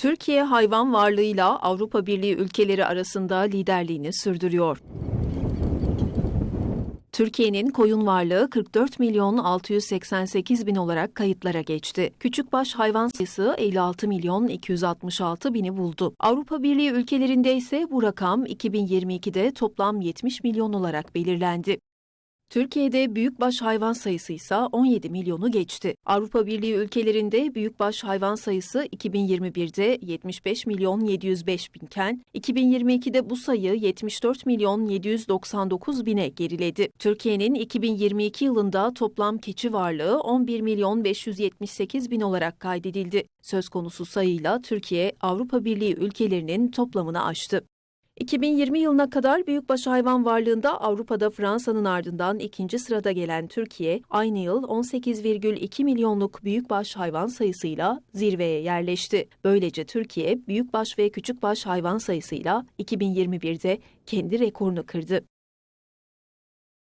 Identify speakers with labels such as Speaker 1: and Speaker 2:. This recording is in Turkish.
Speaker 1: Türkiye hayvan varlığıyla Avrupa Birliği ülkeleri arasında liderliğini sürdürüyor. Türkiye'nin koyun varlığı 44 milyon 688 bin olarak kayıtlara geçti. Küçükbaş hayvan sayısı 56 milyon 266 bini buldu. Avrupa Birliği ülkelerinde ise bu rakam 2022'de toplam 70 milyon olarak belirlendi. Türkiye'de büyükbaş hayvan sayısı ise 17 milyonu geçti. Avrupa Birliği ülkelerinde büyükbaş hayvan sayısı 2021'de 75 milyon 705 binken, 2022'de bu sayı 74 milyon 799 bine geriledi. Türkiye'nin 2022 yılında toplam keçi varlığı 11 milyon 578 bin olarak kaydedildi. Söz konusu sayıyla Türkiye, Avrupa Birliği ülkelerinin toplamını aştı. 2020 yılına kadar büyükbaş hayvan varlığında Avrupa'da Fransa'nın ardından ikinci sırada gelen Türkiye, aynı yıl 18,2 milyonluk büyükbaş hayvan sayısıyla zirveye yerleşti. Böylece Türkiye, büyükbaş ve küçükbaş hayvan sayısıyla 2021'de kendi rekorunu kırdı.